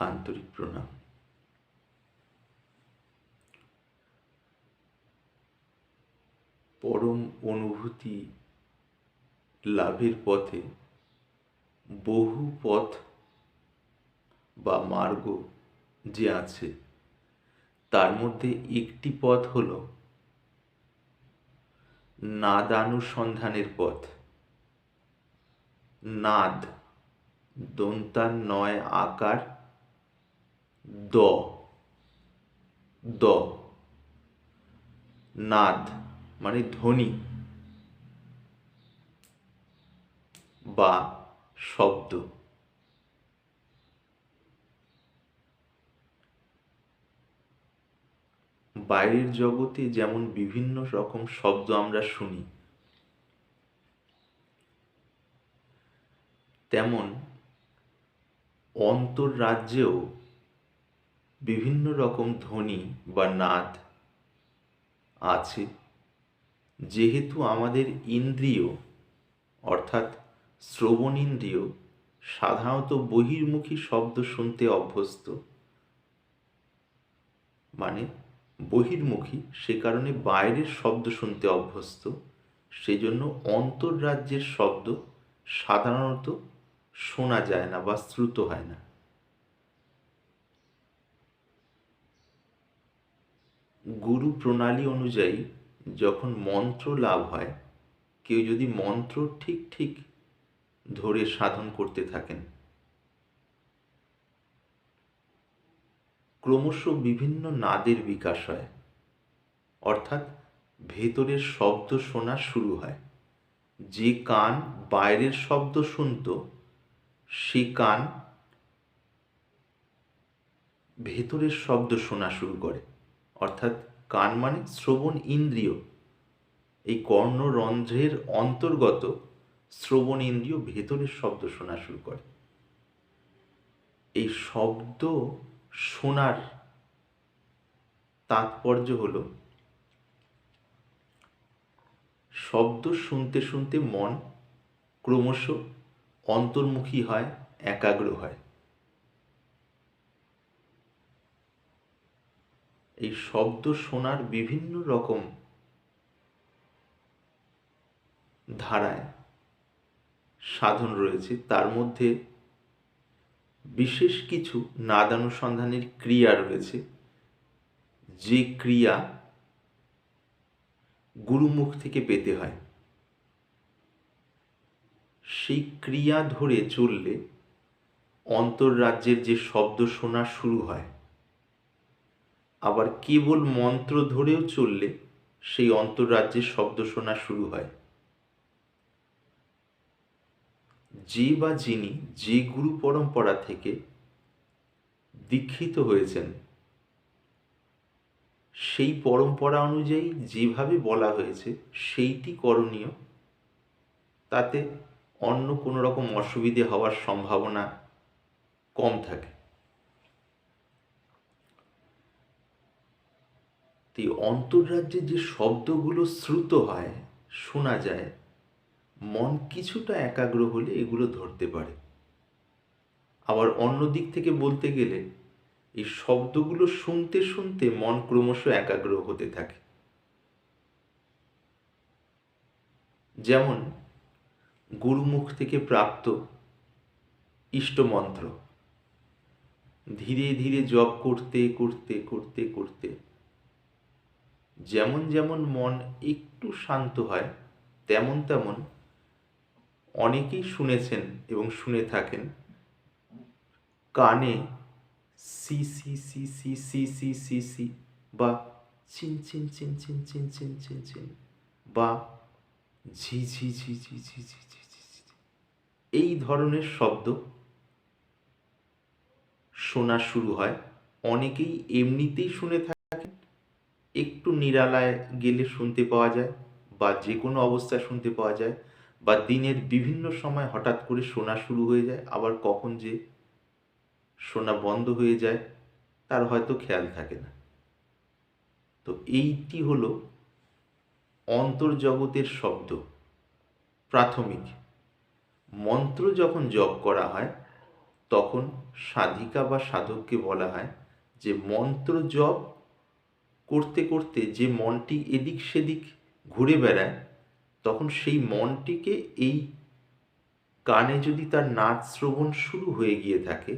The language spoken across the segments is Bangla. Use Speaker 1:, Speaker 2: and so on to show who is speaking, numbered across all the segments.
Speaker 1: আন্তরিক প্রণাম। পরম অনুভূতি লাভের পথে বহু পথ বা মার্গ যে আছে, তার মধ্যে একটি পথ হল নাদানুসন্ধানের পথ। নাদ দন্তান নয় আকার দ। দ। নাদ মানে ধ্বনি। বা শব্দ। বাইরের জগতে যেমন বিভিন্ন রকম শব্দ আমরা শুনি, তেমন অন্তর্রাজ্যেও বিভিন্ন রকম ধ্বনি বা নাদ আছে। যেহেতু আমাদের ইন্দ্রিয়, অর্থাৎ শ্রবণ ইন্দ্রিয় সাধারণত বহির্মুখী শব্দ শুনতে অভ্যস্ত মানে বহির্মুখী, সে কারণে বাইরের শব্দ শুনতে অভ্যস্ত, সেজন্য অন্তর্রাজ্যের শব্দ সাধারণত শোনা যায় না বা শ্রুত হয় না। গুরু প্রণালী অনুযায়ী যখন মন্ত্র লাভ হয়, কেউ যদি মন্ত্র ঠিক ঠিক ধরে সাধন করতে থাকেন। ক্রমশ বিভিন্ন নাদের বিকাশ হয়, অর্থাৎ ভেতরের শব্দ শোনা শুরু হয়। যে কান বাইরের শব্দ শুনত, সে কান ভেতরের শব্দ শোনা শুরু করে। অর্থাৎ কান মানে শ্রবণ ইন্দ্রিয়। এই কর্ণরন্ধ্রের অন্তর্গত শ্রবণ ইন্দ্রিয় ভেতরের শব্দ শোনা শুরু করে। এই শব্দ শোনার তাৎপর্য হল, শব্দ শুনতে শুনতে মন ক্রমশ অন্তর্মুখী হয়, একাগ্র হয়। এই শব্দ শোনার বিভিন্ন রকম ধারায় সাধন রয়েছে। তার মধ্যে বিশেষ কিছু নাদানুসন্ধানের ক্রিয়া রয়েছে। যে ক্রিয়া গুরুমুখ থেকে পেতে হয়। সেই ক্রিয়া ধরে চললে অন্তর্রাজ্যের যে শব্দ শোনা শুরু হয়। আবার কেবল মন্ত্র ধরেও চললে সেই অন্তর্রাজ্যের শব্দ শোনা শুরু হয়। যে বা যিনি যে গুরু পরম্পরা থেকে দীক্ষিত হয়েছেন, সেই পরম্পরা অনুযায়ী যেভাবে বলা হয়েছে, সেইটি করণীয়। তাতে অন্য কোনো রকম অসুবিধে হওয়ার সম্ভাবনা কম থাকে। এই অন্তর্রাজ্যে যে শব্দগুলো শ্রুত হয়, শোনা যায়, মন কিছুটা একাগ্র হলে এগুলো ধরতে পারে। আবার অন্য দিক থেকে বলতে গেলে, এই শব্দগুলো শুনতে শুনতে মন ক্রমশ একাগ্র হতে থাকে। যেমন, গুরুমুখ থেকে প্রাপ্ত ইষ্টমন্ত্র। ধীরে ধীরে জপ করতে করতে করতে করতে যেমন যেমন মন একটু শান্ত হয়, তেমন তেমন অনেকেই শুনেছেন এবং শুনে থাকেন, কানে সি সি সি সি সি সি সি সি বা চিন চিন চিন চিন চিন চিন চিন চিন বা ঝি ঝি ঝি ঝি ঝি ঝি ঝি ঝি ঝি এই ধরনের শব্দ শোনা শুরু হয়। অনেকেই এমনিতেই শুনে থাকেন একটু নিরালায় গেলে শুনতে পাওয়া যায় বা যে কোনো অবস্থায় শুনতে পাওয়া যায় বা দিনের বিভিন্ন সময় হঠাৎ করে শোনা শুরু হয়ে যায়, আবার কখন যে শোনা বন্ধ হয়ে যায়, তার হয়তো খেয়াল থাকে না। তো এইটি হলো অন্তর্জগতের শব্দ, প্রাথমিক। মন্ত্র যখন জপ করা হয়, তখন সাধিকা বা সাধককে বলা হয় যে মন্ত্র জপ করতে করতে যে মনটি এদিক সেদিক ঘুরে বেড়ায়, তখন সেই মনটিকে এই কানে যদি তার নাদ শ্রবণ শুরু হয়ে গিয়ে থাকে,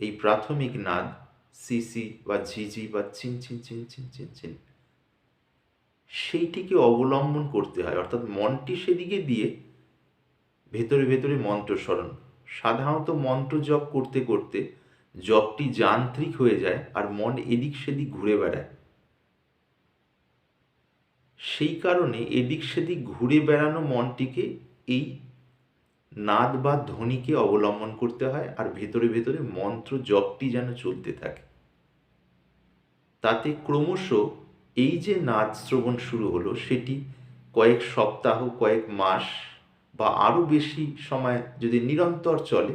Speaker 1: এই প্রাথমিক নাদ সিসি বা ঝিঝি বা চিন চিন চিন চিন চিন চিন, সেইটিকে অবলম্বন করতে হয়। অর্থাৎ মনটি সেদিকে দিয়ে ভেতরে ভেতরে মন্ত্র স্মরণ। সাধারণত মন্ত্র জপ করতে করতে জপটি যান্ত্রিক হয়ে যায় আর মন এদিক সেদিক ঘুরে বেড়ায়। সেই কারণে এদিক সেদিক ঘুরে বেড়ানো মনটিকে এই নাদ বা ধ্বনিকে অবলম্বন করতে হয় আর ভেতরে ভেতরে মন্ত্র জপটি যেন চলতে থাকে। তাতে ক্রমশ এই যে নাদ শ্রবণ শুরু হলো, সেটি কয়েক সপ্তাহ, কয়েক মাস বা আরও বেশি সময় যদি নিরন্তর চলে,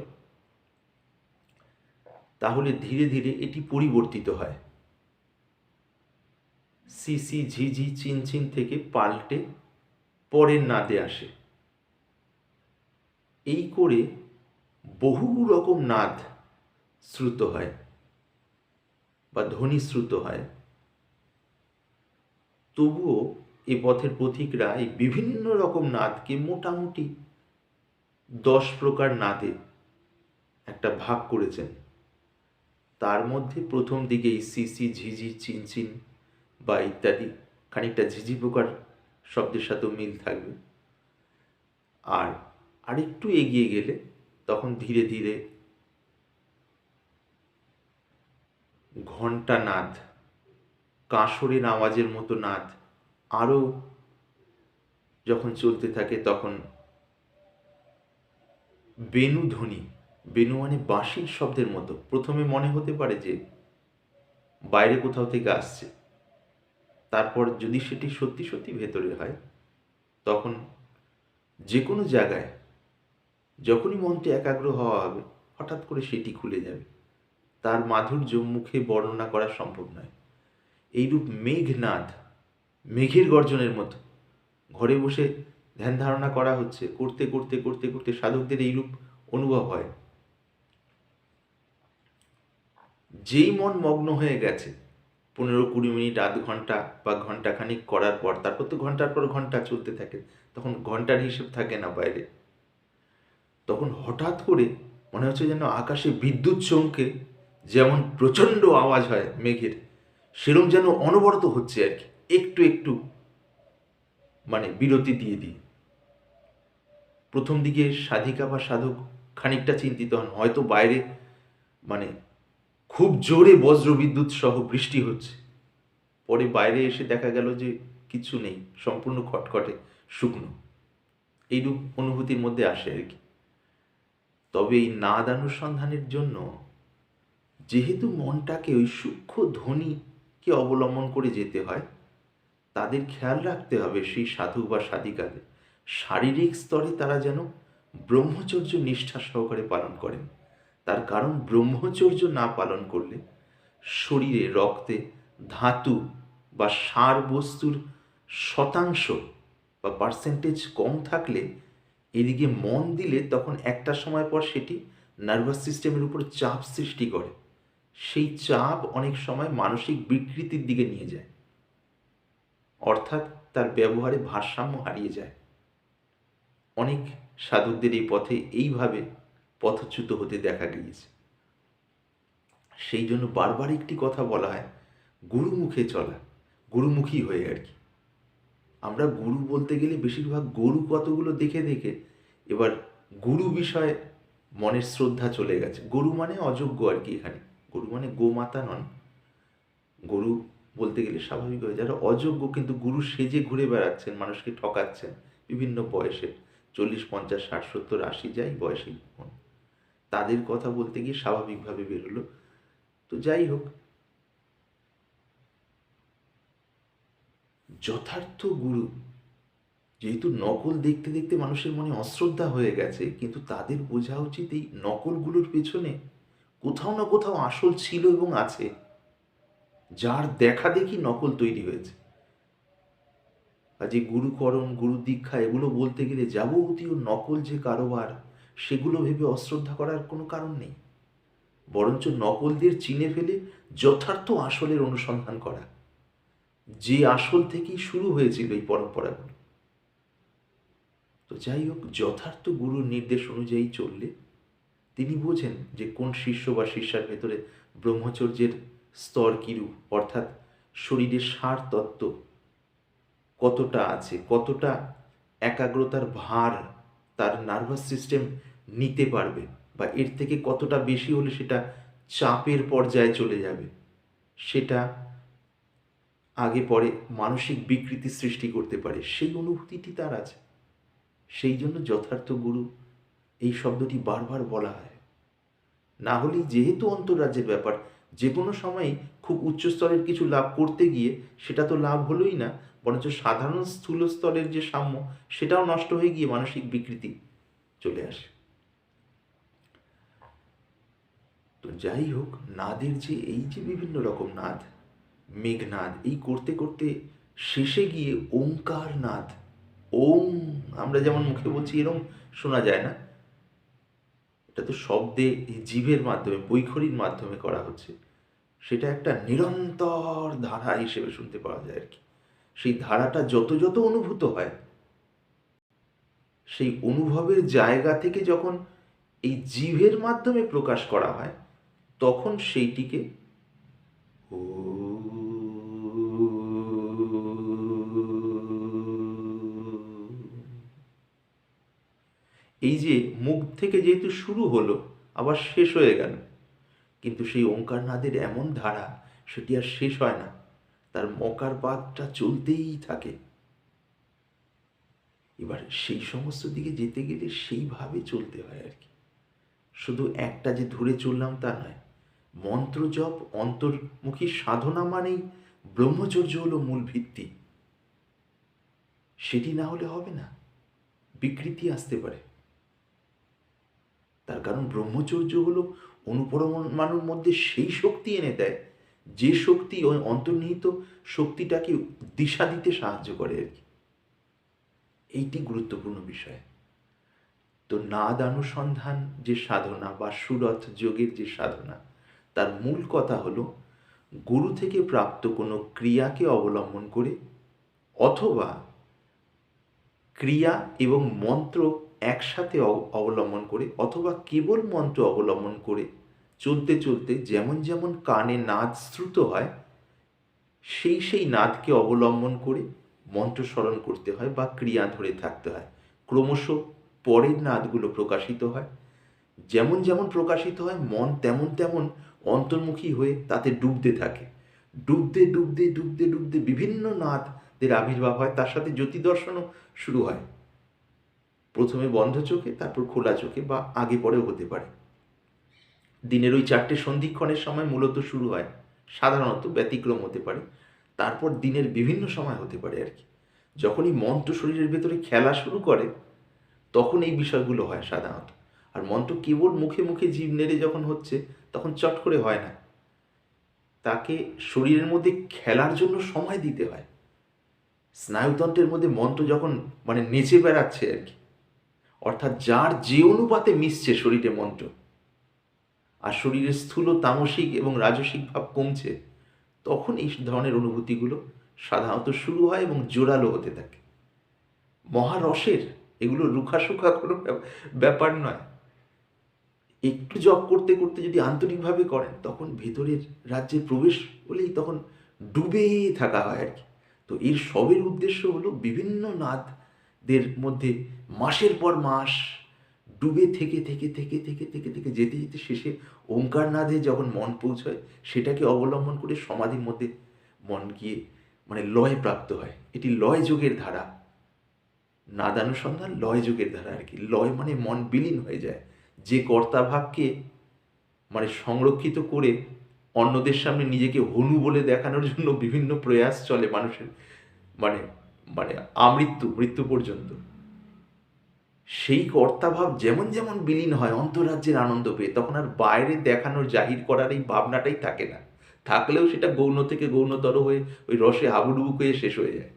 Speaker 1: তাহলে ধীরে ধীরে এটি পরিবর্তিত হয়। সিসি, ঝিঝি, চিনচিন থেকে পাল্টে পরের নাদে আসে। এই করে বহু রকম নাদ শ্রুত হয় বা ধ্বনি শ্রুত হয়। তবুও এ পথের পথিকরা এই বিভিন্ন রকম নাদকে মোটামুটি দশ প্রকার নাদে একটা ভাগ করেছেন। তার মধ্যে প্রথম দিকে এই সিসি, ঝিঝি, চিনচিন বা ইত্যাদি। খানিকটা ঝিঝি পোকার শব্দের সাথেও মিল থাকবে। আর আরেকটু এগিয়ে গেলে তখন ধীরে ধীরে ঘণ্টা নাদ, কাঁসরের আওয়াজের মতো নাদ আরও যখন চলতে থাকে তখন বেনু ধ্বনি, বেনু মানে বাঁশির শব্দের মতো। প্রথমে মনে হতে পারে যে বাইরে কোথাও থেকে আসছে। তারপর যদি সেটি সত্যি সত্যি ভেতরে হয়, তখন যে কোনো জায়গায় যখনই মনটি একাগ্র হওয়া হবে, হঠাৎ করে সেটি খুলে যাবে। তার মাধুর্য মুখে বর্ণনা করা সম্ভব নয়। এইরূপ মেঘনাদ, মেঘের গর্জনের মতো ঘরে বসে ধ্যান ধারণা করা হচ্ছে, করতে করতে করতে করতে সাধকদের এইরূপ অনুভব হয়। যেই মন মগ্ন হয়ে গেছে পনেরো কুড়ি মিনিট, আধ ঘণ্টা বা ঘন্টাখানিক করার পর, তারপর তো ঘণ্টার পর ঘণ্টা চলতে থাকে, তখন ঘণ্টার হিসেব থাকে না বাইরে। তখন হঠাৎ করে মনে হচ্ছে যেন আকাশে বিদ্যুৎ চমকে যেমন প্রচণ্ড আওয়াজ হয় মেঘের, সেরম যেন অনবরত হচ্ছে আর কি, একটু একটু মানে বিরতি দিয়ে দিয়ে। প্রথম দিকে সাধিকা বা সাধক খানিকটা চিন্তিত হন, হয়তো বাইরে মানে খুব জোরে বজ্র বিদ্যুৎ সহ বৃষ্টি হচ্ছে। পরে বাইরে এসে দেখা গেল যে কিছু নেই, সম্পূর্ণ খটখটে, শুকনো। এইরূপ অনুভূতির মধ্যে আসে আর কি। তবে এই নাদ অনুসন্ধানের জন্য যেহেতু মনটাকে ওই সূক্ষ্ম ধ্বনিকে অবলম্বন করে যেতে হয়, তাদের খেয়াল রাখতে হবে সেই সাধু বা সাধিকাদের। শারীরিক স্তরে তারা যেন ব্রহ্মচর্য নিষ্ঠা সহকারে পালন করেন। তার কারণ ব্রহ্মচর্য না পালন করলে শরীরে রক্তে ধাতু বা সার বস্তুর শতাংশ বা পার্সেন্টেজ কম থাকলে এদিকে মন দিলে তখন একটা সময় পর সেটি নার্ভাস সিস্টেমের উপর চাপ সৃষ্টি করে। সেই চাপ অনেক সময় মানসিক বিকৃতির দিকে নিয়ে যায়। অর্থাৎ তার ব্যবহারে ভারসাম্য হারিয়ে যায়। অনেক সাধকদের এই পথে এইভাবে পথচ্যুত হতে দেখা গিয়েছে সেই জন্য বারবার একটি কথা বলা হয়, গুরুমুখে চলা, গুরুমুখী হয়ে আর কি। আমরা গুরু বলতে গেলে বেশিরভাগ গরু কতগুলো দেখে দেখে এবার গুরু বিষয়ে মনের শ্রদ্ধা চলে গেছে। গরু মানে অযোগ্য আর কি এখানে। গরু মানে গোমাতা নন। গরু বলতে গেলে স্বাভাবিক হয়, যারা অযোগ্য কিন্তু গুরু সেজে ঘুরে বেড়াচ্ছেন, মানুষকে ঠকাচ্ছেন, বিভিন্ন বয়সে, চল্লিশ, পঞ্চাশ, ষাট, সত্তর, আশি, যাই বয়সে তাদের কথা বলতে গিয়ে স্বাভাবিকভাবে বেরোলো। তো যাই হোক। যথার্থ গুরু, যেহেতু নকল দেখতে দেখতে মানুষের মনে অশ্রদ্ধা হয়ে গেছে, কিন্তু তাদের বোঝা উচিত এই নকলগুলোর পেছনে কোথাও না কোথাও আসল ছিল এবং আছে, যার দেখা দেখি নকল তৈরি হয়েছে। কাজে গুরুকরণ গুরু দীক্ষা এগুলো বলতে গেলে যাবতীয় নকল যে কারোবার সেগুলো ভেবে অশ্রদ্ধা করার কোনো কারণ নেই। বরঞ্চ নকলদের চিনে ফেলে যথার্থ আসলের অনুসন্ধান করা। যে আসল থেকেই শুরু হয়েছিল এই পরম্পরাগুলো। তো যাই হোক, যথার্থ গুরুর নির্দেশ অনুযায়ী চললে তিনি বোঝেন যে কোন শিষ্য বা শিষ্যার ভেতরে ব্রহ্মচর্যের স্তর কিরূপ অর্থাৎ শরীরের সার তত্ত্ব কতটা আছে, কতটা একাগ্রতার ভার তার নার্ভাস সিস্টেম নিতে পারবে বা এর থেকে কতটা বেশি হলে সেটা চাপের পর্যায়ে চলে যাবে, সেটা আগে পরে মানসিক বিকৃতি সৃষ্টি করতে পারে। সেই অনুভূতিটি তার আছে। সেই জন্য যথার্থ গুরু এই শব্দটি বারবার বলা হয়। না হলেই যেহেতু অন্তর্রাজ্যের ব্যাপার যে কোনো সময় খুব উচ্চস্তরের কিছু লাভ করতে গিয়ে সেটা তো লাভ হলোই না বরঞ্চ সাধারণ স্থূল স্তরের যে সাম্য, সেটাও নষ্ট হয়ে গিয়ে মানসিক বিকৃতি চলে আসে। তো যাই হোক, নাদের যে এই যে বিভিন্ন রকম নাদ, মেঘনাদ, এই করতে করতে শেষে গিয়ে ওঙ্কার নাদ ওম আমরা যেমন মুখে বলছি এরকম শোনা যায় না। এটা তো শব্দে জীবের মাধ্যমে, বৈখরির মাধ্যমে করা হচ্ছে। সেটা একটা নিরন্তর ধারা হিসেবে শুনতে পাওয়া যায় আর কি। সেই ধারাটা যত যত অনুভূত হয়, সেই অনুভবের জায়গা থেকে যখন এই জীবের মাধ্যমে প্রকাশ করা হয়, তখন সেইটিকে ও এই যে মুখ থেকে যেহেতু শুরু হলো, আবার শেষ হয়ে গেল, কিন্তু সেই ওঙ্কার নাদের এমন ধারা, সেটি আর শেষ হয় না। তার মকার পাতটা চলতেই থাকে। এবার সেই সমস্ত দিকে যেতে গেলে সেইভাবে চলতে হয় আর কি। শুধু একটা যে ধরে চললাম তা নয় মন্ত্র জপ অন্তর্মুখী সাধনা মানেই ব্রহ্মচর্য হলো মূল ভিত্তি। সেটি না হলে হবে না, বিকৃতি আসতে পারে। তার কারণ ব্রহ্মচর্য হলো অনুপরমাণুর মধ্যে সেই শক্তি এনে দেয় যে শক্তি ওই অন্তর্নিহিত শক্তিটাকে দিশা দিতে সাহায্য করে আর কি। এইটি গুরুত্বপূর্ণ বিষয়। তো নাদ অনুসন্ধান যে সাধনা বা সুরথ যোগের যে সাধনা, তার মূল কথা হলো গুরু থেকে প্রাপ্ত কোনো ক্রিয়াকে অবলম্বন করে অথবা ক্রিয়া এবং মন্ত্র একসাথে অবলম্বন করে অথবা কেবল মন্ত্র অবলম্বন করে চলতে চলতে যেমন যেমন কানে নাদ শ্রুত হয়, সেই সেই নাদকে অবলম্বন করে মন্ত্র স্মরণ করতে হয় বা ক্রিয়া ধরে থাকতে হয়। ক্রমশ পরের নাদগুলো প্রকাশিত হয়। যেমন যেমন প্রকাশিত হয়, মন তেমন তেমন অন্তর্মুখী হয়ে তাতে ডুবতে থাকে। ডুবতে ডুবতে ডুবতে ডুবতে বিভিন্ন নাদদের আবির্ভাব হয়, তার সাথে জ্যোতি দর্শনও শুরু হয়। প্রথমে বন্ধ চোখে, তারপর খোলা চোখে বা আগে পরেও হতে পারে। দিনের ওই চারটে সন্ধিক্ষণের সময় মূলত শুরু হয়, সাধারণত ব্যতিক্রম হতে পারে, তারপর দিনের বিভিন্ন সময় হতে পারে আর কি। যখনই মন্ত্র শরীরের ভেতরে খেলা শুরু করে, তখন এই বিষয়গুলো হয় সাধারণত। আর মন্ত্র কেবল মুখে মুখে জীব নেড়ে যখন হচ্ছে, তখন চট করে হয় না। তাকে শরীরের মধ্যে খেলার জন্য সময় দিতে হয়। স্নায়ুতন্ত্রের মধ্যে মন্ত্র যখন মানে নেচে বেড়াচ্ছে আর কি, অর্থাৎ যার যে অনুপাতে মিশছে শরীরে মন্ত্র আর শরীরের স্থূল, তামসিক এবং রাজসিক ভাব কমছে, তখন এই ধরনের অনুভূতিগুলো সাধারণত শুরু হয় এবং জোরালো হতে থাকে। মহারসের এগুলো রুখাসুখা কোনো ব্যাপার নয়। একটু জব করতে করতে যদি আন্তরিকভাবে করেন, তখন ভেতরের রাজ্যে প্রবেশ হলেই তখন ডুবে থাকা হয় আর কি। তো এর সবের উদ্দেশ্য হলো বিভিন্ন নাদদের মধ্যে মাসের পর মাস ডুবে থেকে থেকে থেকে থেকে থেকে থেকে যেতে যেতে শেষে ওঙ্কার নাদে যখন মন পৌঁছয়, সেটাকে অবলম্বন করে সমাধির মধ্যে মন গিয়ে মানে লয় প্রাপ্ত হয়। এটি লয় যোগের ধারা। নাদানুসন্ধান লয় যোগের ধারা আর কি। লয় মানে মন বিলীন হয়ে যায়। যে কর্তাভাবকে মানে সংরক্ষিত করে অন্যদের সামনে নিজেকে হনু বলে দেখানোর জন্য বিভিন্ন প্রয়াস চলে মানুষের মানে মানে আমৃত্যু, মৃত্যু পর্যন্ত। সেই কর্তাভাব যেমন যেমন বিলীন হয়, অন্তরাজ্যের আনন্দ পেয়ে, তখন আর বাইরে দেখানোর জাহির করার এই ভাবনাটাই থাকে না। থাকলেও সেটা গৌণ থেকে গৌণতর হয়ে ওই রসে হাবুডুবু হয়ে শেষ হয়ে যায়।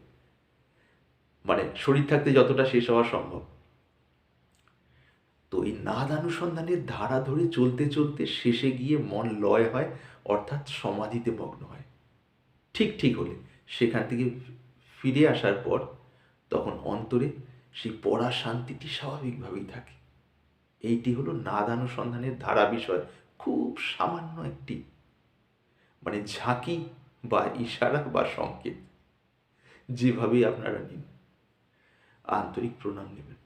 Speaker 1: মানে শরীর থাকতে যতটা শেষ হওয়া সম্ভব। তো এই নাদানুসন্ধানের ধারা ধরে চলতে চলতে শেষে গিয়ে মন লয় হয়, অর্থাৎ সমাধিতে মগ্ন হয়। ঠিক ঠিক হলে সেখান থেকে ফিরে আসার পর তখন অন্তরে সেই পড়া শান্তিটি স্বাভাবিকভাবেই থাকে। এইটি হলো নাদানুসন্ধানের ধারা বিষয়, খুব সামান্য একটি। মানে ঝাঁকি বা ইশারা বা সংকেত। যেভাবেই আপনারা নিন, আন্তরিক প্রণাম নেবেন।